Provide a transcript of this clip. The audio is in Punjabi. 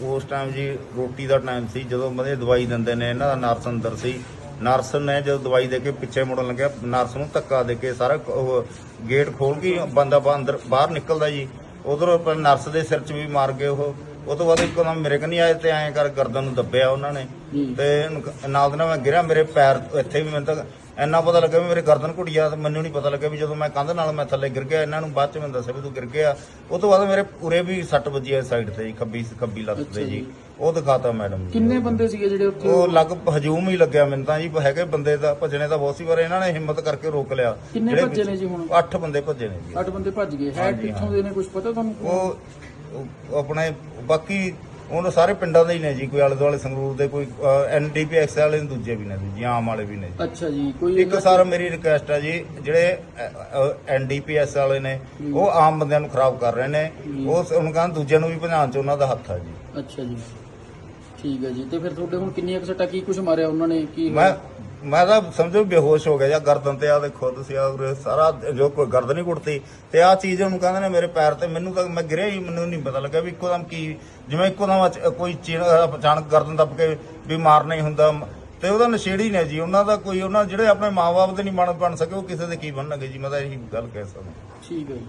ਉਸ ਟਾਈਮ ਜੀ ਰੋਟੀ ਦਾ ਟਾਈਮ ਸੀ ਜਦੋਂ ਮਦੇ ਦਵਾਈ ਦਿੰਦੇ ਨੇ ਇਹਨਾਂ ਦਾ ਨਰਸ ਅੰਦਰ ਸੀ। ਨਰਸ ਨੇ ਜਦੋਂ ਦਵਾਈ ਦੇ ਕੇ ਪਿੱਛੇ ਮੁੜਨ ਲੱਗਿਆ ਨਰਸ ਨੂੰ ਧੱਕਾ ਦੇ ਕੇ ਸਾਰਾ ਉਹ ਗੇਟ ਖੋਲ ਕੇ ਬੰਦਾ ਬਾ- ਅੰਦਰ ਬਾਹਰ ਨਿਕਲਦਾ ਜੀ। ਉਧਰ ਨਰਸ ਦੇ ਸਿਰ 'ਚ ਵੀ ਮਾਰ ਗਏ ਉਹ। ਉਹ ਤੋਂ ਬਾਅਦ ਇੱਕਦਮ ਮੇਰੇ ਕਨੀ ਆਏ ਤੇ ਐਂ ਕਰ ਗਰਦਨ ਨੂੰ ਦੱਬਿਆ ਉਹਨਾਂ ਨੇ। ਤੇ ਨਕ- ਨਾਲ ਦੇ ਨਾਲ ਮੈਂ ਗਿਰਿਆ ਮੇਰੇ ਪੈਰ ਇੱਥੇ ਵੀ ਮੈਨੂੰ ਤਾਂ ਇੰਨਾ ਪਤਾ ਲੱਗਾ ਵੀ ਮੇਰੇ ਗਰਦਨ ਘੁੱਟਿਆ ਤੇ ਮੈਨੂੰ ਨਹੀਂ ਪਤਾ ਲੱਗਾ ਵੀ ਜਦੋਂ ਮੈਂ ਕੰਧ ਨਾਲ ਮੈਂ ਥੱਲੇ ਗਿਰ ਗਿਆ ਇਹਨਾਂ ਨੂੰ ਬਾਅਦ ਚ ਮੈਨੂੰ ਦੱਸਿਆ ਵੀ ਤੂੰ ਗਿਰ ਗਿਆ ਉਹ ਤੋਂ ਬਾਅਦ ਮੇਰੇ ਪੂਰੇ ਵੀ ਸੱਟ ਵੱਜੀ ਹੈ ਸਾਈਡ ਤੇ ਜੀ ਖੱਬੀ ਖੱਬੀ ਲੱਤ ਤੇ ਜੀ। ਉਹ ਦਿਖਾਤਾ ਮੈਡਮ ਜੀ ਕਿੰਨੇ ਬੰਦੇ ਸੀਗੇ ਜਿਹੜੇ ਉੱਥੇ ਉਹ ਲੱਗ ਹਜੂਮ ਹੀ ਲੱਗਿਆ ਮੈਨੂੰ ਤਾਂ ਜੀ ਹੈਗੇ ਬੰਦੇ ਦਾ ਭੱਜਣੇ ਤਾਂ ਬਹੁਤ ਸੀ ਪਰ ਇਹਨਾਂ ਨੇ ਹਿੰਮਤ ਕਰਕੇ ਰੋਕ ਲਿਆ ਕਿੰਨੇ ਭੱਜੇ ਨੇ ਜੀ ਹੁਣ? 8 ਬੰਦੇ ਭੱਜੇ ਨੇ ਜੀ ਅੱਠ ਬੰਦੇ ਭੱਜ ਗਏ ਹੈ ਕਿੱਥੋਂ। ਦੇ ਨੇ ਕੁਝ ਪਤਾ ਤੁਹਾਨੂੰ ਉਹ ਆਪਣੇ ਬਾਕੀ ਉਹਨਾਂ ਸਾਰੇ ਪਿੰਡਾਂ ਦੇ ਹੀ ਨੇ ਜੀ ਕੋਈ ਆਲੇ ਦੁਆਲੇ ਸੰਗਰੂਰ ਦੇ ਕੋਈ ਐਨਡੀਪੀਐਕਸ ਵਾਲੇ ਨੇ ਦੂਜੇ ਵੀ ਨੇ ਜੀ ਆਮ ਵਾਲੇ ਵੀ ਨੇ ਜੀ। ਅੱਛਾ ਜੀ ਕੋਈ ਇੱਕ ਸਰ ਮੇਰੀ ਰਿਕੁਐਸਟ ਹੈ ਜੀ ਜਿਹੜੇ ਐਨਡੀਪੀਐਸ ਵਾਲੇ ਨੇ ਉਹ ਆਮ ਬੰਦਿਆਂ ਨੂੰ ਖਰਾਬ ਕਰ ਰਹੇ ਨੇ ਉਹ ਉਹਨਾਂ ਕਹਿੰਦੇ ਦੂਜਿਆਂ ਨੂੰ ਵੀ ਭਜਾਉਣ ਚ ਉਹਨਾਂ ਦਾ ਹੱਥ ਹੈ ਜੀ। ਅੱਛਾ ਜੀ। ਠੀਕ ਹੈ ਜੀ ਤੇ ਫਿਰ ਤੁਹਾਡੇ ਹੁਣ ਕਿੰਨੀਆਂ ਕੁ ਸੱਟਾਂ ਕੀ ਕੁਝ ਮਾਰਿਆ ਉਹਨਾਂ ਨੇ ਕੀ ਮੈਂ ਮੈਂ ਤਾਂ ਸਮਝੋ ਬੇਹੋਸ਼ ਹੋ ਗਿਆ ਜਾਂ ਗਰਦਨ ਤੇ ਆ ਦੇਖੋ ਤੁਸੀਂ ਆ ਉਰੇ ਸਾਰਾ ਜੋ ਕੋਈ ਗਰਦਨ ਹੀ ਕੁੱਟਤੀ ਤੇ ਆ ਚੀਜ਼ ਉਹਨੂੰ ਕਹਿੰਦੇ ਨੇ ਮੇਰੇ ਪੈਰ ਤੇ, ਮੈਨੂੰ ਤਾਂ ਮੈਂ ਗਿਰਿਆ ਹੀ, ਮੈਨੂੰ ਨਹੀਂ ਪਤਾ ਲੱਗਾ ਵੀ ਇੱਕੋ ਦਮ ਕੀ, ਜਿਵੇਂ ਇੱਕੋ ਦਮ ਅਚ- ਕੋਈ ਚੀਨ, ਅਚਾਨਕ ਗਰਦਨ ਦੱਬ ਕੇ ਵੀ ਮਾਰਨਾ ਹੀ ਹੁੰਦਾ। ਤੇ ਉਹਦਾ ਨਸ਼ੇੜੀ ਨੇ ਜੀ, ਉਹਨਾਂ ਦਾ ਕੋਈ, ਉਹਨਾਂ ਜਿਹੜੇ ਆਪਣੇ ਮਾਪੇ ਦੇ ਨਹੀਂ ਬਣ ਬਣ ਸਕੇ, ਉਹ ਕਿਸੇ ਦੇ ਕੀ ਬਣਨਗੇ ਜੀ? ਮੈਂ ਤਾਂ ਇਹੀ ਗੱਲ ਕਹਿ ਸਕਦਾ। ਠੀਕ ਹੈ ਜੀ।